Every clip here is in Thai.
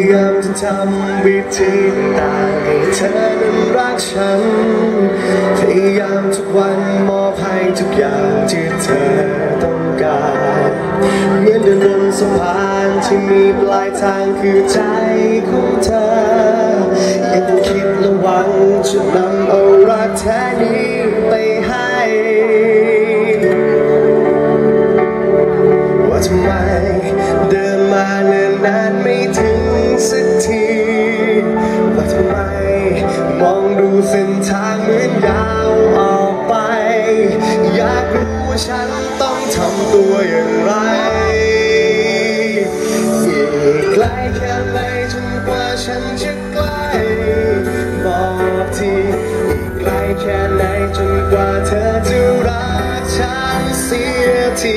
พยายามจะทำวิธีต่างให้เธอนั้นรักฉัน พยายามทุกวันมอบให้ทุกอย่างที่เธอต้องการเหมือนเดินบนสะพานที่มีปลายทางคือใจของเธอ มองดูเส้นทางเหมือนยาวออกไป อยากรู้ฉันต้องทำตัวอย่างไรอีกไกลแค่ไหนจนกว่าฉันจะใกล้บอกทีอีกไกลแค่ไหนจนกว่าเธอจะรักฉันเสียที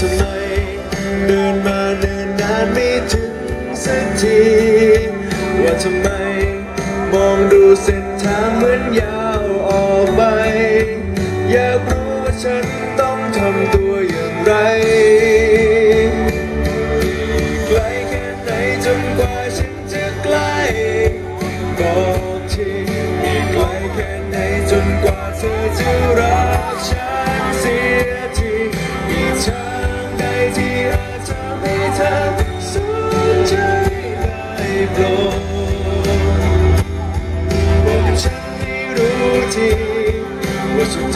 ทำไมเดินมาเดินนานไม่ถึงสักทีว่าทำไมมองดูเส้นทางเหมือนยาวออกไป อยากรู้ว่าฉันต้องทำตัวอย่างไร ว่